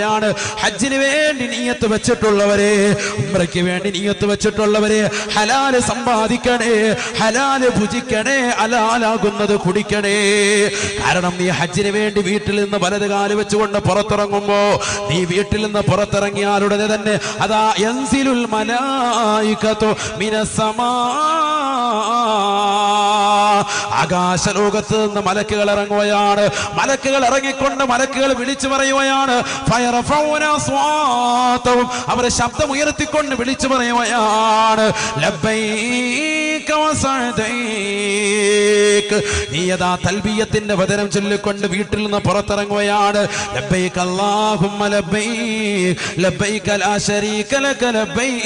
ാണ്. ഹജ്ജിന് വേണ്ടി നീയത്ത് വെച്ചിട്ടുള്ളവരെ ഉംറയ്ക്ക് വേണ്ടി നീയത്ത് വെച്ചിട്ടുള്ളവരെ ഹലാൽ സമ്പാദിക്കണേ ഹലാൽ ഭുജിക്കണേ ഹലാലാകുന്നത് കുടിക്കണേ. കാരണം നീ ഹജ്ജിന് വേണ്ടി വീട്ടിൽ നിന്ന് വലത് കാൽ വെച്ചുകൊണ്ട് പുറത്തിറങ്ങുമ്പോ നീ വീട്ടിൽ നിന്ന് പുറത്തിറങ്ങിയാലുടനെ തന്നെ അതാ എൻസിലുൽ മലായിക്കത്തോ മിനസമാ ആകാശലോകത്ത് നിന്ന് മലക്കുകൾ ഇറങ്ങുകയാണ്. മലക്കുകൾ ഇറങ്ങിക്കൊണ്ട് മലക്കുകൾ വിളിച്ചു പറയുകയാണ്. അവരെ ശബ്ദം ഉയർത്തിക്കൊണ്ട് വിളിച്ചു പറയുകയാണ്. ലബ്ബൈക വസഅദൈക. നീ യഥാ തൽബിയത്തിന്റെ വചനം ചൊല്ലിക്കൊണ്ട് വീട്ടിൽ നിന്ന് പുറത്തിറങ്ങുകയാണ് ലബ്ബൈക അല്ലാഹുമ്മ ലബ്ബൈക ലബ്ബൈക ലാ ശരീക ലക ലബ്ബൈക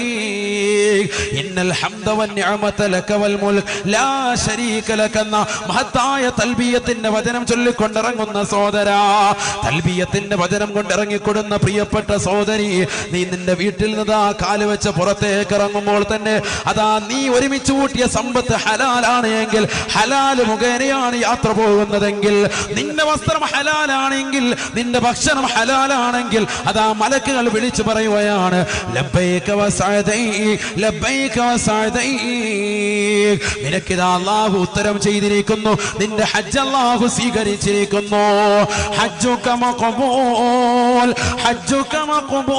ഇന്നൽ ഹംദ വന്നിഅമത ലക വൽ മുൽക് ലാ ശരീക ലക എന്ന മഹത്തായ തൽബിയത്തിന്റെ വചനം ചൊല്ലിക്കൊണ്ടിറങ്ങുന്ന സോദര തൽബിയത്തിന്റെ വചനം കൊണ്ടിറങ്ങിക്കൊടുന്ന പ്രിയപ്പെട്ട സോദരി നീ നിന്റെ വീട്ടിൽ നിന്ന് ആ കാൽ വെച്ച് പുറത്തേക്ക് ഇറങ്ങുമ്പോൾ തന്നെ അതാ നീ ഒരുമിച്ച് കൂട്ടിയ സമ്പത്ത് ഹലാലാണ് എങ്കിൽ ഹലാൽ മുഖേനയാണ് യാത്ര പോകുന്നതെങ്കിൽ നിന്റെ വസ്ത്രം ഹലാലാണെങ്കിൽ നിന്റെ ഭക്ഷണം ഹലാലാണെങ്കിൽ അത് ആ മലക്കുകൾ വിളിച്ചു പറയുകയാണ്. നിനക്കിതാ അള്ളാഹു ഉത്തരം ചെയ്തിരിക്കുന്നു നിന്റെ ഹജ്ജ് അള്ളാഹു സ്വീകരിച്ചിരിക്കുന്നു ഹജ്ജുക മഖബൂൽ ഹജ്ജുക മഖബൂൽ